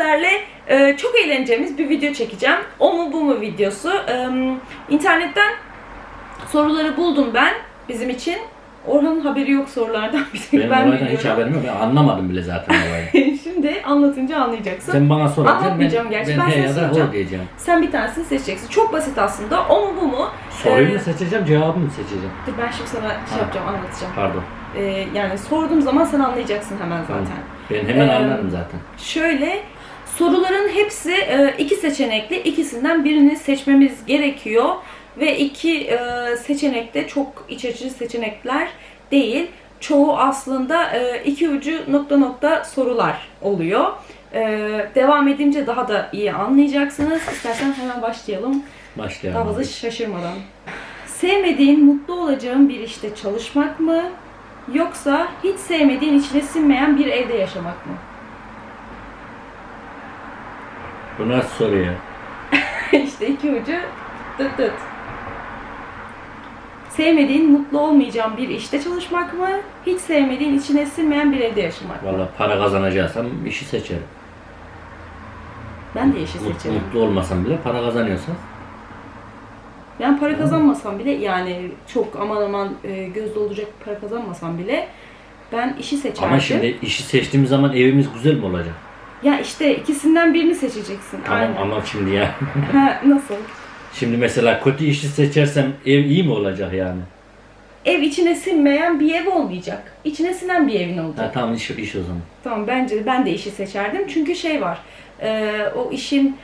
sizlerle e, çok eğleneceğimiz bir video çekeceğim. O mu bu mu videosu. E, internetten soruları buldum ben bizim için. Orhan'ın haberi yok sorulardan. Bir tek Benim ben olaydan hiç haberim yok. Ben anlamadım bile zaten olayı. Şimdi anlatınca anlayacaksın. Sen bana soracaksın. Anlatmayacağım Ben, gerçi, ben, ben he ya da soracağım. o diyeceğim. Sen bir tanesini seçeceksin. Çok basit aslında. O mu bu mu? Soruyu Ee, mu seçeceğim, cevabı mı seçeceğim? Dur ben şimdi sana şey yapacağım, anlatacağım. Pardon. E, yani sorduğum zaman sen anlayacaksın hemen Tamam. zaten. Ben hemen Ee, anlarım zaten. Şöyle soruların hepsi e, iki seçenekli. İkisinden birini seçmemiz gerekiyor ve iki e, seçenek de çok iç açıcı seçenekler değil. Çoğu aslında e, iki ucu nokta nokta sorular oluyor. Devam edince daha da iyi anlayacaksınız. İstersen hemen başlayalım. Başlayalım. Daha fazla şaşırmadan. Sevmediğin, mutlu olacağın bir işte çalışmak mı? Yoksa hiç sevmediğin, içine sinmeyen bir evde yaşamak mı? Bu nasıl soru ya? işte iki ucu tıt tıt. Sevmediğin, mutlu olmayacağın bir işte çalışmak mı? Hiç sevmediğin, içine sinmeyen bir evde yaşamak mı? Valla para kazanacaksam işi seçerim. Ben de yeşil Mut- seçerim. Mutlu olmasam bile para kazanıyorsan. Ben para kazanmasam bile yani çok aman aman e, göz dolduracak para kazanmasam bile ben işi seçerdim. Ama şimdi işi seçtiğimiz zaman evimiz güzel mi olacak? Ya işte ikisinden birini seçeceksin. Tamam Aynen. ama şimdi ya. Ha, nasıl? Şimdi mesela kötü işi seçersem ev iyi mi olacak yani? Ev içine sinmeyen bir ev olmayacak. İçine sinen bir evin olacak. Ha, tamam iş, iş o zaman. Tamam bence ben de işi seçerdim. Çünkü şey var. e, o işin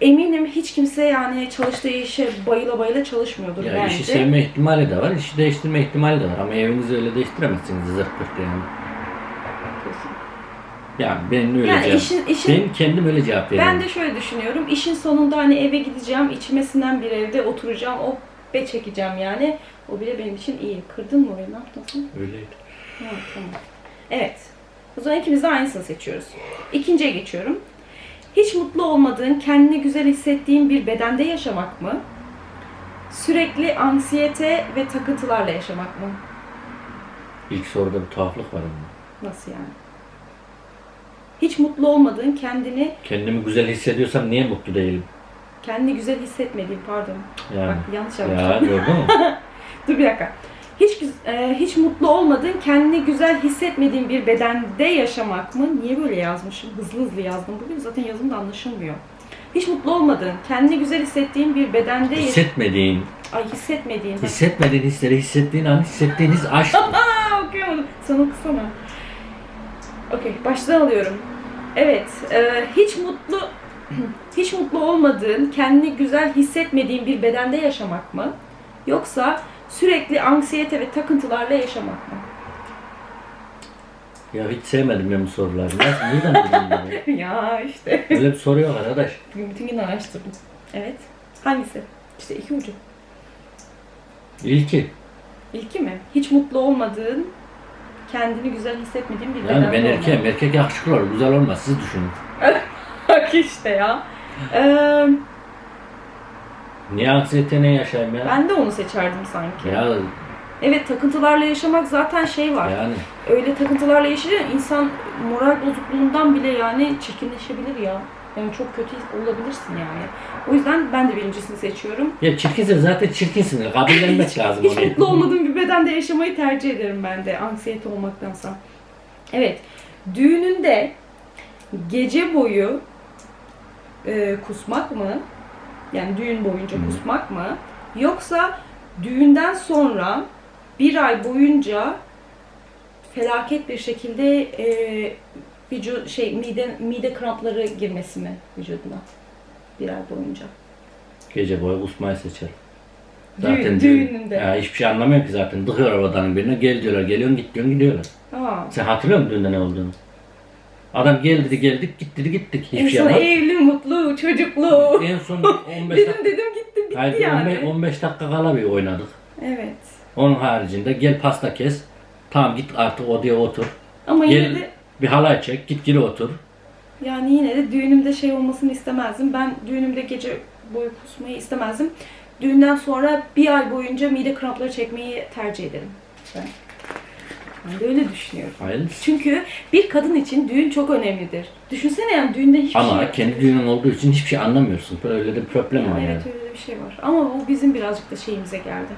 eminim hiç kimse yani çalıştığı işe bayıla bayıla çalışmıyordur Ya bence. işi sevme ihtimali de var, işi değiştirme ihtimali de var. Ama evinizi öyle değiştiremezsiniz zırt pırt yani. Yani ben öyle Yani cevap. işin, işin Ben kendim öyle cevap veriyorum. ben de şöyle düşünüyorum. İşin sonunda hani eve gideceğim, içime sinen bir evde oturacağım, o be çekeceğim yani. O bile benim için iyi. Kırdın mı orayı? Ne yaptın? Öyleydi. Ha, tamam. Evet. O zaman ikimiz de aynısını seçiyoruz. İkinciye geçiyorum. Hiç mutlu olmadığın, kendini güzel hissettiğin bir bedende yaşamak mı? Sürekli anksiyete ve takıntılarla yaşamak mı? İlk soruda bir tuhaflık var ama. Nasıl yani? Hiç mutlu olmadığın, kendini Kendimi güzel hissediyorsam niye mutlu değilim? kendini güzel hissetmediğin, pardon. Yani. Bak yanlış Ya yapmışım. gördün mü? Dur bir dakika. Hiç güz- e, hiç mutlu olmadığın, kendini güzel hissetmediğin bir bedende yaşamak mı? Niye böyle yazmışım? Hızlı hızlı yazdım. Bugün zaten yazım da anlaşılmıyor. Hiç mutlu olmadığın, kendini güzel hissettiğin bir bedende yaş- Hissetmediğin, Ay hissetmediğin. hissetmediğin hisleri hissettiğin an hissettiğiniz aşk. Aa okuyamadım. Sen okusana. Okey, baştan alıyorum. Evet, e, hiç mutlu hiç mutlu olmadığın, kendini güzel hissetmediğin bir bedende yaşamak mı? Yoksa sürekli anksiyete ve takıntılarla yaşamak mı? ya hiç sevmedim ben bu soruları. Nasıl, nereden buldun ya işte. Öyle bir soru yok arkadaş. Bugün bütün gün araştırdım. Evet. Hangisi? İşte iki ucu. İlki. İlki mi? Hiç mutlu olmadığın, kendini güzel hissetmediğin bir Yani ben olmak. erkeğim. Erkek yakışıklı olur. Güzel olmaz. Siz düşünün. Bak işte ya. Ee, Niye anksiyete ne yaşayayım ya? ben de onu seçerdim sanki. Ya Evet takıntılarla yaşamak zaten şey var. yani Öyle takıntılarla yaşayınca insan moral bozukluğundan bile yani çirkinleşebilir ya. Yani çok kötü olabilirsin yani. O yüzden ben de birincisini seçiyorum. ya çirkinsin zaten çirkinsin. Kabullenmek lazım Hiç mutlu olmadığım bir bedende yaşamayı tercih ederim ben de anksiyete olmaktansa. Evet. Düğününde gece boyu e, kusmak mı? Yani düğün boyunca Hı. kusmak mı? Yoksa düğünden sonra bir ay boyunca felaket bir şekilde e, vücut şey mide mide krampları girmesi mi vücuduna? Bir ay boyunca. Gece boyu kusmayı seçerim. Düğün- düğün- düğününde. Ya hiçbir şey anlamıyorum ki zaten. Dıkıyorlar odanın birine. Gel diyorlar. Geliyorsun git diyorsun gidiyorlar. Aa. Sen hatırlıyor musun düğünde ne olduğunu? Adam gel dedi geldik git dedi gittik. Hiçbir şey İnsan yapmadık. evli, mutlu, çocuklu. En son 15 dedim dakika, dedim gitti bitti hayır, yani. 15, 15 dakika kala bir oynadık. Evet. Onun haricinde gel pasta kes. Tamam git artık odaya otur. Ama yine Gel de bir halay çek git geri otur. yani yine de düğünümde şey olmasını istemezdim. Ben düğünümde gece boyu kusmayı istemezdim. Düğünden sonra bir ay boyunca mide krampları çekmeyi tercih ederim. Ben. Ben de öyle düşünüyorum. Hayırlısı. Çünkü bir kadın için düğün çok önemlidir. Düşünsene yani düğünde hiçbir Ama şey kendi düğünün olduğu için hiçbir şey anlamıyorsun. Böyle de bir problem var Yani evet öyle bir şey var. Ama bu bizim birazcık da şeyimize geldi.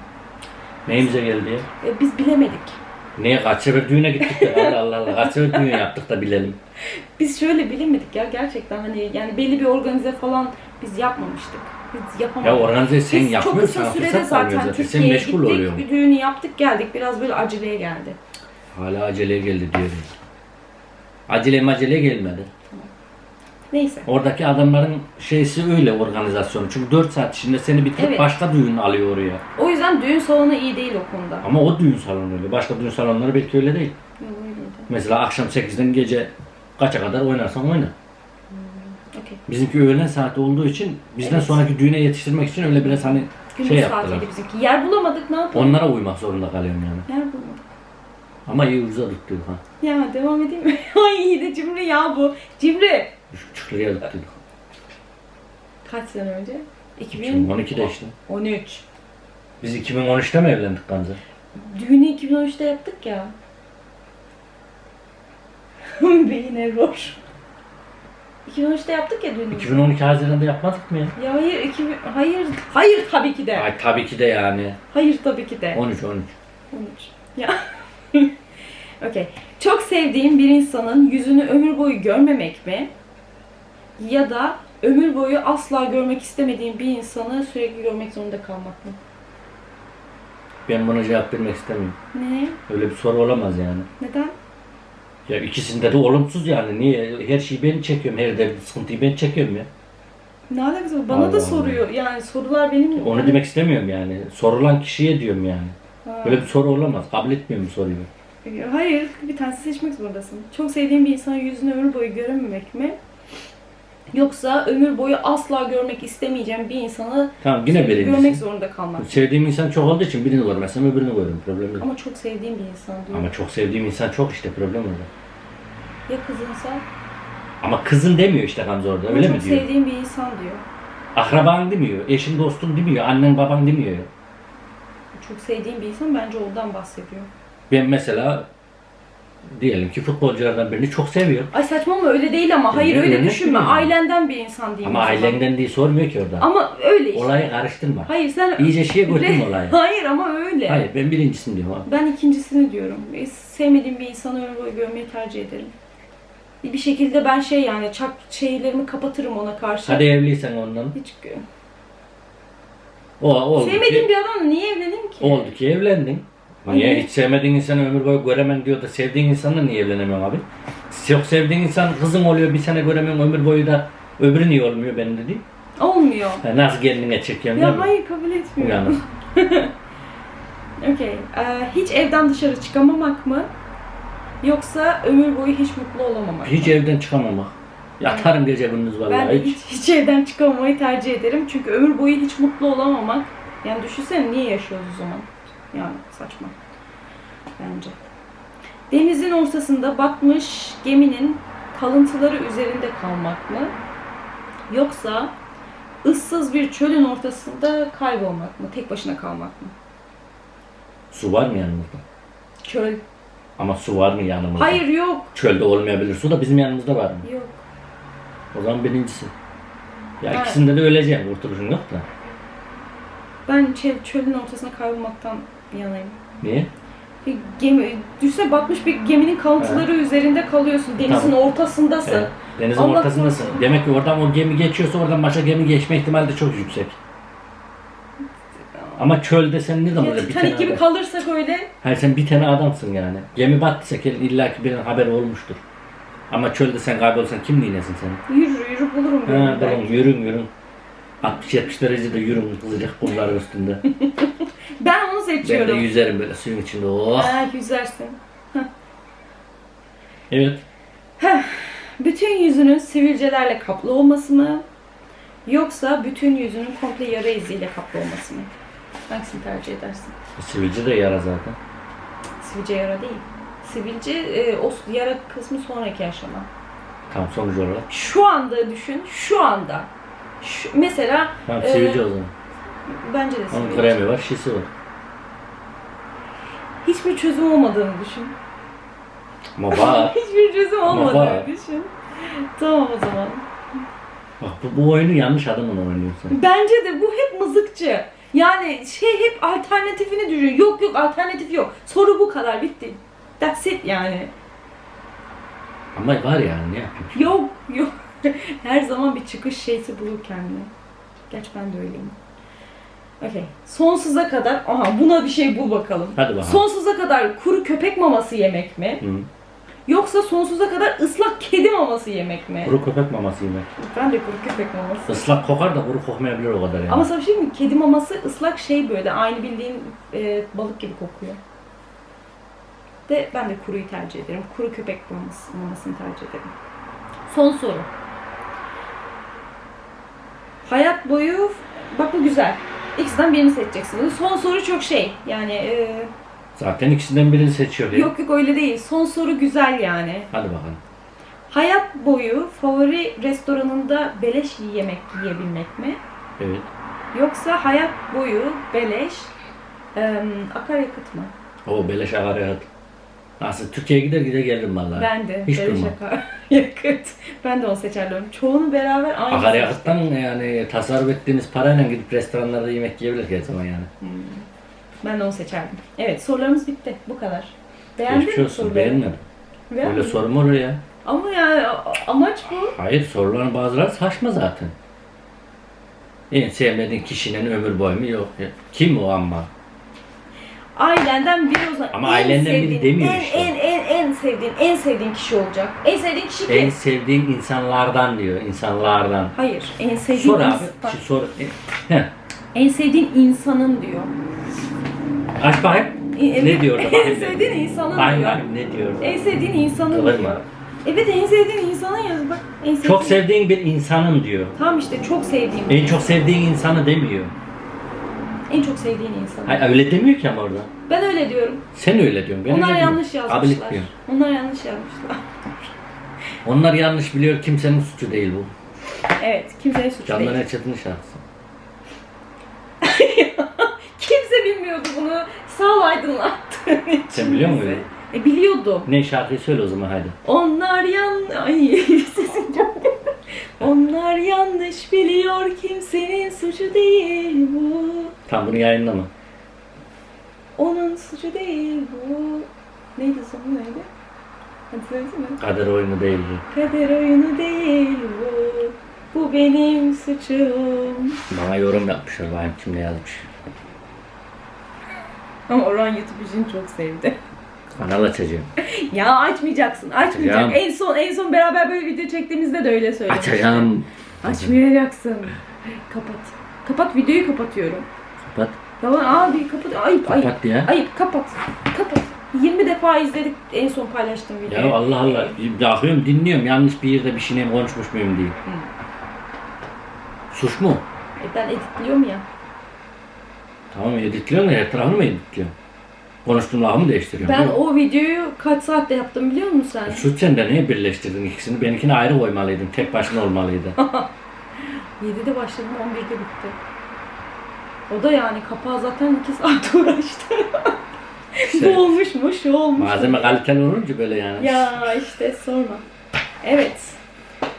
Neyimize geldi? E, biz bilemedik. Niye kaç sefer düğüne gittik de Allah Allah Allah kaç sefer düğün yaptık da bilelim. Biz şöyle bilemedik ya gerçekten hani yani belli bir organize falan biz yapmamıştık. Biz yapamadık. Ya organize sen Biz çok yapmıyorsun. kısa sürede zaten Türkiye'ye gittik, oluyorsun. bir düğünü yaptık geldik. Biraz böyle aceleye geldi. Hala aceleye geldi diyor. Acele macele gelmedi. Neyse. Oradaki adamların şeysi öyle organizasyonu. Çünkü 4 saat içinde seni bitirip Evet. başka düğün alıyor oraya. O yüzden düğün salonu iyi değil o konuda. Ama o düğün salonu öyle. Başka düğün salonları belki öyle değil. Yok, öyleydi. Mesela akşam 8'den gece kaça kadar oynarsan oyna. Okey. Bizimki öğlen saati olduğu için bizden Evet. sonraki düğüne yetiştirmek için öyle biraz hani Gündüz şey yaptılar. saatiydi bizimki. Yer bulamadık ne yapalım? Onlara uymak zorunda kalıyorum yani. Yer bulamadık. Ama iyi tuttuk ha. Ya devam edeyim mi? Ay iyi de cimri ya bu. Cimri. 3,5 liraya tuttuk. Kaç sene önce? 2000... 2012'de işte. 13. Biz 2013'te mi evlendik Gamze? Düğünü 2013'te yaptık ya. Beyin error. 2013'te yaptık ya düğünü. 2012 Haziran'da yapmadık mı ya? Ya hayır, 2000, hayır, hayır tabii ki de. Ay tabii ki de yani. Hayır tabii ki de. 13 13. 13. Ya. Okey. Çok sevdiğim bir insanın yüzünü ömür boyu görmemek mi? Ya da ömür boyu asla görmek istemediğim bir insanı sürekli görmek zorunda kalmak mı? Ben buna cevap vermek istemiyorum. Ne? Öyle bir soru olamaz yani. Neden? Ya ikisinde de olumsuz yani. Niye? Her şeyi ben çekiyorum. Her de sıkıntıyı ben çekiyorum ya. Ne alakası var? Bana Allah da Allah. soruyor. Yani sorular benim... Onu demek istemiyorum yani. Sorulan kişiye diyorum yani. Ha. Böyle bir soru olamaz. Kabul etmiyorum soruyu. Hayır, bir tanesi seçmek zorundasın. Çok sevdiğim bir insanın yüzünü ömür boyu görememek mi? Yoksa ömür boyu asla görmek istemeyeceğim bir insanı Tamam yine sürekli birincisi. görmek zorunda kalmak. Sevdiğim insan çok olduğu için birini görmezsem öbürünü görürüm. Problem yok. Ama çok sevdiğim bir insan diyor. Ama çok sevdiğim insan çok işte problem orada. Ya kızınsa? Ama kızın demiyor işte Gamze orada öyle çok mi diyor? sevdiğim bir insan diyor. Akraban demiyor, eşin dostun demiyor, annen baban demiyor. Çok sevdiğim bir insan bence ondan bahsediyor. Ben mesela diyelim ki futbolculardan birini çok seviyorum. Ay saçma ama öyle değil ama. Hayır öyle düşünme. veriyorum. Ailenden bir insan değil. Ama ailenden diye sormuyor ki orada. Ama öyle işte. Olayı karıştırma. Hayır sen... İyice şeye götürme olayı. Hayır ama öyle. Hayır ben birincisini diyorum abi. Ben ikincisini diyorum. E, Sevmediğim bir insanı boyu görmeyi tercih ederim. Bir şekilde ben şey yani çak şeylerimi kapatırım ona karşı. Hadi evliysen ondan. Hiç O oldu Sevmediğim ki, bir adamla niye evleneyim ki? oldu ki evlendin. Niye hiç sevmediğin insanı ömür boyu göremem diyor da sevdiğin insanla niye evlenemiyorsun abi? Çok sevdiğin insan kızın oluyor bir sene göremiyorsun ömür boyu da öbürü niye olmuyor benim dedi. Olmuyor. Ha, nasıl kendine çekiyorsun Ya hayır kabul etmiyorum. Uyanık. Okey. Ee, hiç evden dışarı çıkamamak mı? Yoksa ömür boyu hiç mutlu olamamak Hiç mı? evden çıkamamak. Yatarım gece gündüz vallahi Ben hiç. hiç, hiç evden çıkamamayı tercih ederim. Çünkü ömür boyu hiç mutlu olamamak. Yani düşünsene niye yaşıyoruz o zaman? Yani saçma. Bence. Denizin ortasında batmış geminin kalıntıları üzerinde kalmak mı? Yoksa ıssız bir çölün ortasında kaybolmak mı? Tek başına kalmak mı? Su var mı yanımızda? Çöl. Ama su var mı yanımızda? Hayır yok. Çölde olmayabilir. Su da bizim yanımızda var mı? Yok. O zaman birincisi. Ya Ha. ikisinde de öleceğim. Kurtuluşun yok da. Ben çöl, çölün ortasına kaybolmaktan yanayım. Niye? Bir gemi, düşse batmış bir geminin kalıntıları üzerinde kalıyorsun. Denizin Tamam. ortasındasın. Evet. Denizin Allah ortasındasın. Demek ki oradan o gemi geçiyorsa oradan başka gemi geçme ihtimali de çok yüksek. Ama çölde sen ne zaman öyle bir tane gibi adam? kalırsak öyle. Hayır sen bir tane adamsın yani. Gemi battıysa illa ki birinin haberi olmuştur. Ama çölde sen kaybolsan kim dinlesin seni? Yürür yürür bulurum Ha, ben. tamam yürün yürün. 60-70 derecede yürün kızacak kumların üstünde. Ben de seçiyorum. yüzerim böyle suyun içinde. Oh. Ha, yüzersin. Evet. Bütün yüzünün sivilcelerle kaplı olması mı? Yoksa bütün yüzünün komple yara iziyle kaplı olması mı? Hangisini tercih edersin? Sivilce de yara zaten. Sivilce yara değil. Sivilce e, o yara kısmı sonraki aşama. Tam sonuç olarak. Şu anda düşün, şu anda. Şu, mesela Tamam Ee, sivilce o zaman. bence de Onun sivilce. kremi var, şişi var. Hiçbir çözüm olmadığını düşün. Ama var. Hiçbir çözüm Ama olmadı. var. Düşün. Tamam o zaman. Bak bu, bu oyunu yanlış adamın oynuyorsun. Bence de bu hep mızıkçı. Yani şey hep alternatifini düşün. Yok yok alternatif yok. Soru bu kadar bitti. That's it yani. Ama var yani ne yapayım? Yok yok. Her zaman bir çıkış şeysi bulur kendine. Gerçi ben de öyleyim. Okey. Sonsuza kadar, aha buna bir şey bul bakalım. Hadi bakalım. Sonsuza kadar kuru köpek maması yemek mi? Hı. Yoksa sonsuza kadar ıslak kedi maması yemek mi? Kuru köpek maması yemek. Ben de kuru köpek maması. Islak kokar da kuru kokmayabilir o kadar yani. Ama sana bir şey mi? Kedi maması ıslak şey böyle aynı bildiğin e, balık gibi kokuyor. De ben de kuruyu tercih ederim. Kuru köpek maması, mamasını tercih ederim. Son soru. Hayat boyu bak bu güzel. İkisinden birini seçeceksiniz. Son soru çok şey. Yani e, Zaten ikisinden birini seçiyor ya. yok yok öyle değil. Son soru güzel yani. Hadi bakalım. Hayat boyu favori restoranında beleş yemek yiyebilmek mi? Evet. Yoksa hayat boyu beleş em, akaryakıt mı? O beleş akaryakıt. Nasıl Türkiye'ye gider gider gelirim vallahi. Ben de Hiç beleş durmam. akaryakıt. Ben de onu seçerdim. Çoğunu beraber aynı Akaryakıttan yani tasarruf ettiğimiz parayla gidip restoranlarda yemek yiyebilir her zaman yani. seçtim. Ben de onu seçerdim. Evet sorularımız bitti. Bu kadar. Beğendin Geçmiş mi olsun soruları? beğenmedim. Beğendin Öyle mi? olur ya. Ama yani a- amaç bu. Hayır soruların bazıları saçma zaten. En sevmediğin kişinin ömür boyu mu yok ya. Kim o ama? Ailenden biri o zaman. Ama en ailenden biri sevdiğin, demiyor en, işte. En en en sevdiğin, en sevdiğin kişi olacak. En sevdiğin kişi kim? En sevdiğin insanlardan diyor. insanlardan. Hayır, en sevdiğin Sor abi. Şu sor. Heh. En sevdiğin insanın diyor. Aç bakayım. E, Ne diyor En sevdiğin insanın Bakayım diyor. bakayım ne diyor. En sevdiğin insanın Kıvırma. diyor. Evet en sevdiğin insanın yazı bak. En sevdiğin. Çok sevdiğin bir insanın diyor. Tamam işte çok sevdiğim. En çok sevdiğin insanı demiyor. En çok sevdiğin insan. Hayır öyle demiyor ki ama orada. Ben öyle diyorum. Sen öyle diyorsun. Ben Onlar öyle yanlış diyorum. yazmışlar. Abilik diyor. Onlar yanlış yazmışlar. Onlar yanlış biliyor. Kimsenin suçu değil bu. Evet, kimsenin suçu Candan değil. Erçetin'in şarkısı. Kimse bilmiyordu bunu. Sağ ol aydınlattığın için. Sen biliyor musun bizi. öyle? E biliyordum. Ne şarkıyı söyle o zaman hadi. Onlar yan... Ay sesim çok... Onlar yanlış biliyor kimsenin suçu değil bu. Tam bunu yayınlama. Onun suçu değil bu. Neydi sonu neydi? Hadi söylesene. Kader oyunu değil bu. Kader oyunu değil bu. Bu benim suçum. Bana yorum yapmışlar. Bayım kim ne yazmış. Ama Orhan YouTube için çok sevdi. Kanal açacağım. ya açmayacaksın. Açmayacaksın. Açacağım. En son en son beraber böyle video çektiğimizde de öyle söyledim. Açacağım. Açmayacaksın. Kapat. Kapat videoyu kapatıyorum. Kapat. Tamam abi kapat. Ayıp ayıp. Kapat ya. Ayıp kapat. Kapat. 20 defa izledik en son paylaştığım videoyu. Ya Allah Allah. Bakıyorum dinliyorum. Yanlış bir yerde bir şey konuşmuş muyum diye. Suç mu? E ben editliyorum ya. Tamam editliyorum da her tarafını mı editliyorum? Konuştuğum lafı mı değiştiriyorum? Ben o videoyu kaç saatte yaptım biliyor musun sen? Suç sen de niye birleştirdin ikisini? Benimkini ayrı koymalıydın. Tek başına olmalıydı. 7'de başladım 11'de bitti. O da yani kapağı zaten 2 saat uğraştı. İşte Bu olmuş mu şu olmuş mu? malzeme kaliteli olunca böyle yani. Ya işte sorma. Evet.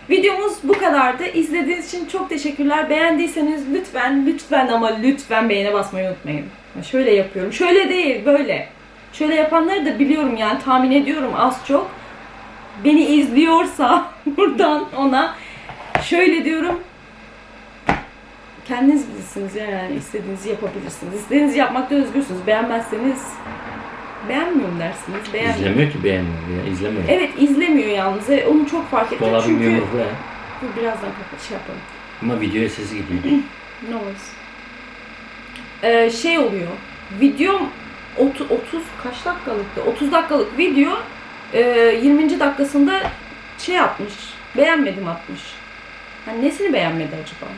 Videomuz bu kadardı. İzlediğiniz için çok teşekkürler. Beğendiyseniz lütfen, lütfen ama lütfen beğene basmayı unutmayın. Şöyle yapıyorum. Şöyle değil, böyle. Şöyle yapanları da biliyorum yani tahmin ediyorum az çok. Beni izliyorsa buradan ona şöyle diyorum. Kendiniz bilirsiniz ya yani istediğinizi yapabilirsiniz. İstediğinizi yapmakta özgürsünüz. Beğenmezseniz beğenmiyorum dersiniz. Beğen... İzlemiyor ki beğenmiyor ya. İzlemiyor. Evet izlemiyor yalnız. Onu çok fark ettim Dolabın çünkü... yumruklu ya. Dur birazdan kapat şey yapalım. Ama videoya sesi gidiyor. No worries. Ee, şey oluyor. Videom 30, 30 kaç dakikalıktı? 30 dakikalık video e, 20. dakikasında şey yapmış. Beğenmedim atmış. Hani nesini beğenmedi acaba?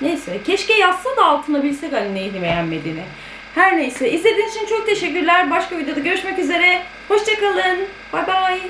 Neyse. Keşke yazsa da altına bilsek hani neyini beğenmediğini. Her neyse. İzlediğiniz için çok teşekkürler. Başka videoda görüşmek üzere. Hoşçakalın. Bay bay.